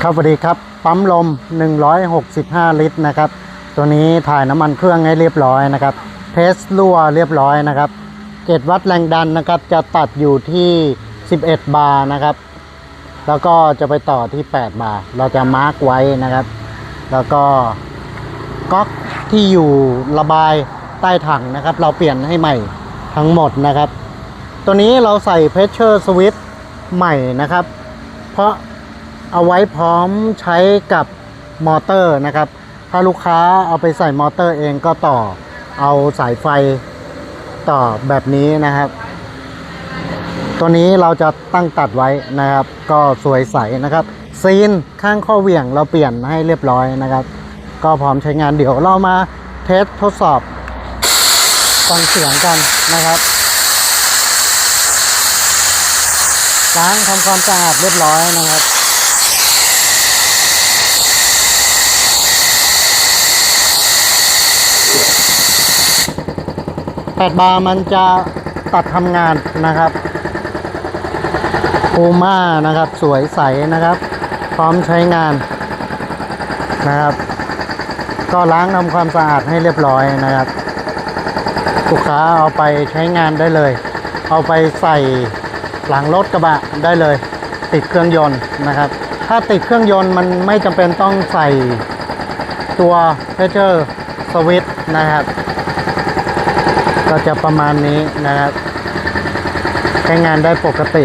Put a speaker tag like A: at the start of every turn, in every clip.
A: ครับสวัสดีครับ ปั๊มลม 165 ลิตรนะครับ ตัวนี้ถ่ายน้ำมันเครื่องให้เรียบร้อยนะครับ เทสรั่วเรียบร้อยนะครับ เกจวัดแรงดันนะครับ จะตัดอยู่ที่ 11 บาร์นะครับ แล้วก็จะไปต่อที่ 8 บาร์เราจะมาร์กไว้นะครับ แล้วก็ก๊อกที่อยู่ระบายใต้ถังนะครับ เราเปลี่ยนให้ใหม่ทั้งหมดนะครับ ตัวนี้เราใส่เพชเชอร์สวิตใหม่นะครับ เพราะ เอาไว้พร้อมใช้กับมอเตอร์นะครับ ถ้าลูกค้าเอาไปใส่มอเตอร์เองก็ต่อเอาสายไฟต่อแบบนี้นะครับ ตัวนี้เราจะตั้งตัดไว้นะครับ ก็สวยใสนะครับ ซีนข้างข้อเหวี่ยงเราเปลี่ยนให้เรียบร้อยนะครับ ก็พร้อมใช้งานเดี๋ยวเรามาเทสทดสอบฟังเสียงกันนะครับล้างทำความสะอาดเรียบร้อยนะครับ แปดบาร์มันจะตัดทำงานนะครับพูม่านะครับสวยใสนะครับ พร้อมใช้งานนะครับ ก็ล้างทำความสะอาดให้เรียบร้อยนะครับ ลูกค้าเอาไปใช้งานได้เลย เอาไปใส่หลังรถกระบะได้เลย ติดเครื่องยนต์นะครับ ถ้าติดเครื่องยนต์มันไม่จำเป็นต้องใส่ตัวเพเชอร์สวิตนะครับ ก็จะประมาณนี้นะครับใช้งานได้ปกติ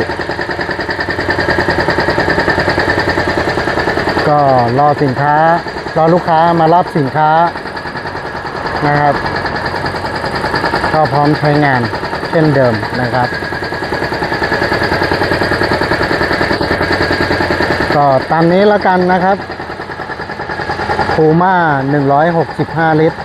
A: ก็รอสินค้ารอลูกค้ามารับสินค้านะครับ ก็พร้อมใช้งานเช่นเดิมนะครับ ก็ตามนี้แล้วกันนะครับพูม่า165 ลิตร